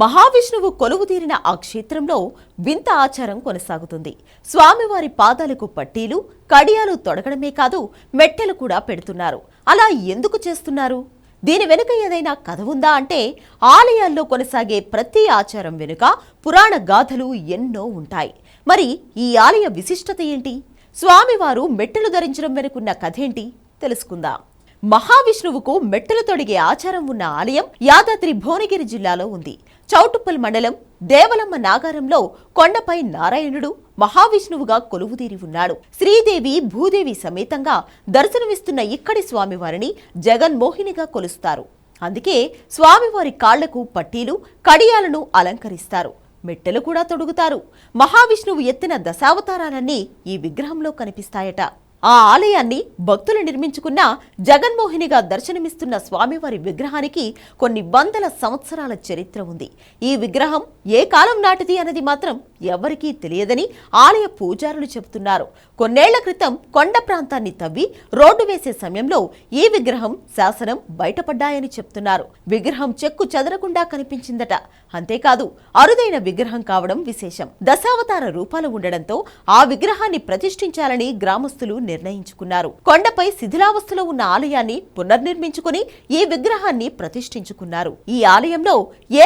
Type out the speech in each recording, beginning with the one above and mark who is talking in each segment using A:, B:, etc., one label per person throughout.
A: మహావిష్ణువు కొలువుదీరిన ఆ క్షేత్రంలో వింత ఆచారం కొనసాగుతుంది. స్వామివారి పాదాలకు పట్టీలు కడియాలు తొడగడమే కాదు మెట్టెలు కూడా పెడుతున్నారు. అలా ఎందుకు చేస్తున్నారు? దీని వెనుక ఏదైనా కథ ఉందా అంటే ఆలయాల్లో కొనసాగే ప్రతి ఆచారం వెనుక పురాణ గాథలు ఎన్నో ఉంటాయి. మరి ఈ ఆలయ విశిష్టత ఏంటి? స్వామివారు మెట్టెలు ధరించడం వెనుకున్న కథేంటి తెలుసుకుందాం. మహావిష్ణువుకు మెట్టలు తొడిగే ఆచారం ఉన్న ఆలయం యాదాద్రి భువనగిరి జిల్లాలో ఉంది. చౌటుప్పల్ మండలం దేవలమ్మ నాగారంలో కొండపై నారాయణుడు మహావిష్ణువుగా కొలువుదీరి ఉన్నాడు. శ్రీదేవి భూదేవి సమేతంగా దర్శనమిస్తున్న ఇక్కడి స్వామివారిని జగన్మోహినిగా కొలుస్తారు. అందుకే స్వామివారి కాళ్ళకు పట్టీలు కడియాలను అలంకరిస్తారు. మెట్టెలు కూడా తొడుగుతారు. మహావిష్ణువు ఎత్తిన దశావతారాలన్నీ ఈ విగ్రహంలో కనిపిస్తాయట. ఆ ఆలయాన్ని భక్తులు నిర్మించుకున్న జగన్మోహినిగా దర్శనమిస్తున్న స్వామివారి విగ్రహానికి కొన్ని వందల సంవత్సరాల చరిత్ర ఉంది. ఈ విగ్రహం ఏ కాలం నాటిది అన్నది మాత్రం ఎవరికీ తెలియదని ఆలయ పూజారులు చెబుతున్నారు. కొన్నేళ్ళ క్రితం కొండ ప్రాంతాన్ని తవ్వి రోడ్డు వేసే సమయంలో ఈ విగ్రహం శాసనం బయటపడ్డాయని చెప్తున్నారు. విగ్రహం చెక్కు చెదరకుండా కనిపించిందట. అంతేకాదు అరుదైన విగ్రహం కావడం విశేషం. దశావతార రూపాలు ఉండడంతో ఆ విగ్రహాన్ని ప్రతిష్ఠించాలని గ్రామస్తులు నిర్ణయించుకున్నారు. కొండపై శిథిలావస్థలో ఉన్న ఆలయాన్ని పునర్నిర్మించుకుని ఈ విగ్రహాన్ని ప్రతిష్ఠించుకున్నారు. ఈ ఆలయంలో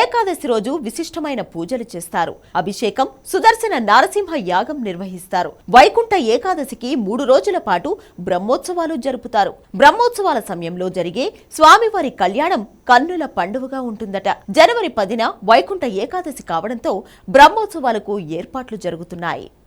A: ఏకాదశి రోజు విశిష్టమైన పూజలు చేస్తారు. అభిషేకం సుదర్శన నారసింహ యాగం నిర్వహిస్తారు. వైకుంఠ ఏకాదశికి మూడు రోజుల పాటు బ్రహ్మోత్సవాలు జరుపుతారు. బ్రహ్మోత్సవాల సమయంలో జరిగే స్వామివారి కళ్యాణం కన్నుల పండువగా ఉంటుందట. జనవరి పదిన వైకుంఠ ఏకాదశి కావడంతో బ్రహ్మోత్సవాలకు ఏర్పాట్లు జరుగుతున్నాయి.